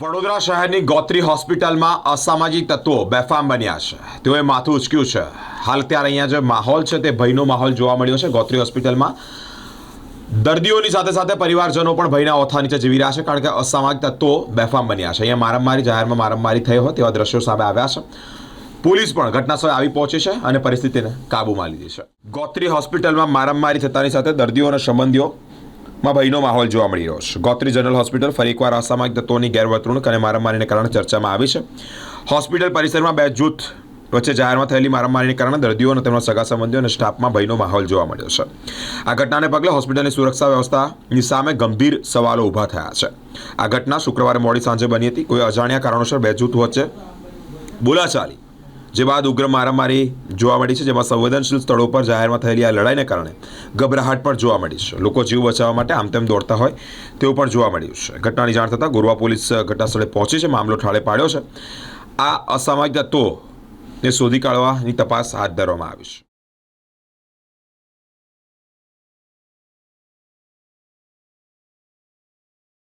વડોદરા શહેરની ગોત્રી હોસ્પિટલમાં અસામાજિક તત્વો બેફામ બન્યા છે. તેઓએ માથું ઉચક્યું છે. હાલ ત્યારે અહીંયા જે માહોલ છે તે ભયનો માહોલ જોવા મળ્યો છે ગોત્રી હોસ્પિટલમાં. દર્દીઓની સાથે સાથે પરિવારજનો પણ ભયના ઓથા નીચે જીવી રહ્યા છે કારણ કે અસામાજિક તત્વો બેફામ બન્યા છે. અહીંયા મારામારી જાહેરમાં મારામારી થઈ હોય તેવા દ્રશ્યો સામે આવ્યા છે. પોલીસ પણ ઘટના સ્થળે આવી પહોંચી છે અને પરિસ્થિતિને કાબૂમાં લીધી છે. ગોત્રી હોસ્પિટલમાં મારામારી થતાની સાથે દર્દીઓ અને સંબંધીઓમાં ભયનો માહોલ જોવા મળી રહ્યો છે. ગોત્રી જનરલ હોસ્પિટલ ફરી એકવાર અસામાયિક તત્વોની ગેરવર્તણૂક અને મારામારીને કારણે ચર્ચામાં આવી છે. હોસ્પિટલ પરિસરમાં બે જૂથ વચ્ચે જાહેરમાં થયેલી મારામારીને કારણે દર્દીઓ અને તેમના સગા સંબંધીઓ અને સ્ટાફમાં ભયનો માહોલ જોવા મળ્યો છે. આ ઘટનાને પગલે હોસ્પિટલની સુરક્ષા વ્યવસ્થાની સામે ગંભીર સવાલો ઊભા થયા છે. આ ઘટના શુક્રવારે મોડી સાંજે બની હતી. કોઈ અજાણ્યા કારણોસર બે જૂથ વચ્ચે બોલાચાલી જે બાદ ઉગ્ર મારામારી જોવા મળી છે, જેમાં સંવેદનશીલ સ્થળો પર જાહેરમાં થયેલી આ લડાઈને કારણે ગભરાહટ પણ જોવા મળી છે. લોકો જીવ બચાવવા માટે આમ તેમ દોડતા હોય તેવું પણ જોવા મળ્યું છે. ઘટનાની જાણ થતાં ગોરવા પોલીસ ઘટના સ્થળે પહોંચી છે, મામલો ઠાળે પાડ્યો છે. આ અસામાજિક તત્વોને શોધી કાઢવાની તપાસ હાથ ધરવામાં આવી છે.